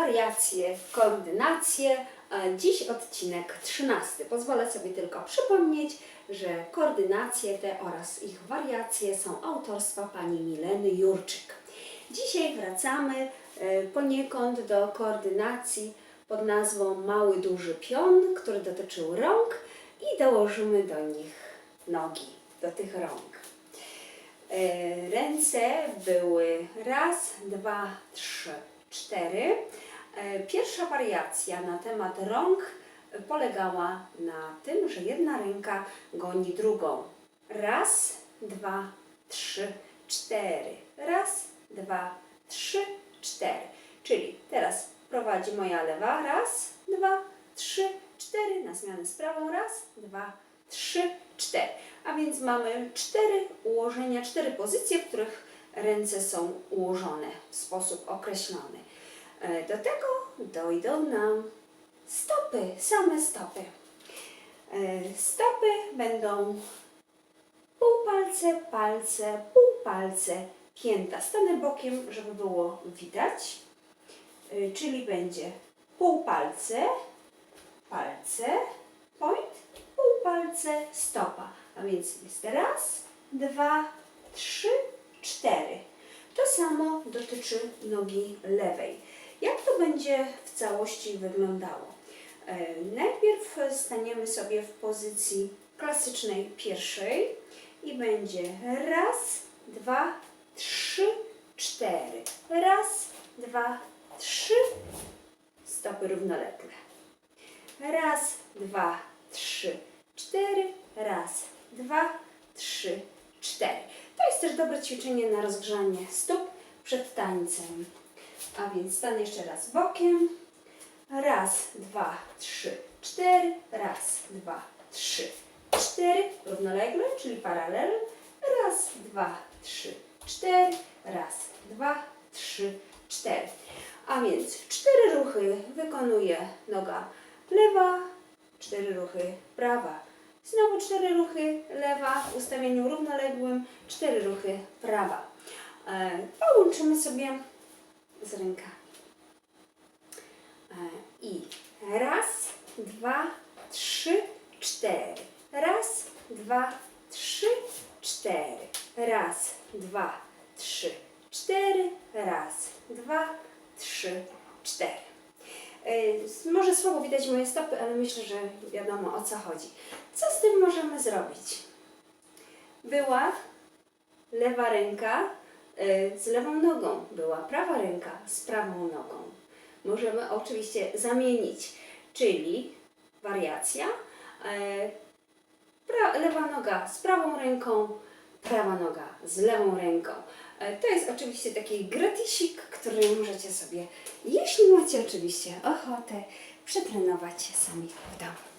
wariacje, koordynacje. a Dziś odcinek 13. Pozwolę sobie tylko przypomnieć, że koordynacje te oraz ich wariacje są autorstwa pani Mileny Jurczyk. Dzisiaj wracamy e, poniekąd do koordynacji pod nazwą Mały Duży Pion, który dotyczył rąk i dołożymy do nich nogi, do tych rąk. E, Ręce były raz, dwa, trzy, cztery. E, Pierwsza wariacja na temat rąk polegała na tym, że jedna ręka goni drugą. Raz, dwa, trzy, cztery. Raz, dwa, trzy, cztery. Czyli teraz prowadzi moja lewa. Raz, dwa, trzy, cztery. Na zmianę z prawą. Raz, dwa, trzy, cztery. A więc mamy cztery ułożenia, cztery pozycje, w których ręce są ułożone w sposób określony. E, Do tego dojdą nam stopy, same stopy. E, Stopy będą półpalce, palce, półpalce, pięta. Stanę bokiem, żeby było widać. E, Czyli będzie półpalce, palce, point, półpalce, stopa. A więc jest raz, dwa, trzy, cztery. To samo dotyczy nogi lewej. Jak to będzie w całości wyglądało? E, Najpierw staniemy sobie w pozycji klasycznej pierwszej i będzie raz, dwa, trzy, cztery. Raz, dwa, trzy, stopy równolegle. Raz, dwa, trzy, cztery. Raz, dwa, trzy, cztery. To jest też dobre ćwiczenie na rozgrzanie stóp przed tańcem. A więc stanę jeszcze raz bokiem. Raz, dwa, trzy, cztery. Raz, dwa, trzy, cztery. Równolegle, czyli paralel. Raz, dwa, trzy, cztery. Raz, dwa, trzy, cztery. A więc cztery ruchy wykonuje noga lewa, cztery ruchy prawa. Znowu cztery ruchy lewa w ustawieniu równoległym, cztery ruchy prawa. E, połączymy sobie z rękami. E, I raz, dwa, trzy, cztery. Raz, dwa, trzy, cztery. Raz, dwa, trzy, cztery. Raz, dwa, trzy, cztery. E, Może słabo widać moje stopy, ale myślę, że wiadomo o co chodzi. Co z tym możemy zrobić? Była lewa ręka z lewą nogą, była prawa ręka z prawą nogą. Możemy oczywiście zamienić, czyli wariacja. e, lewa noga z prawą ręką, prawa noga z lewą ręką. E, To jest oczywiście taki gratisik, który możecie sobie, jeśli macie oczywiście ochotę, przetrenować sami w domu.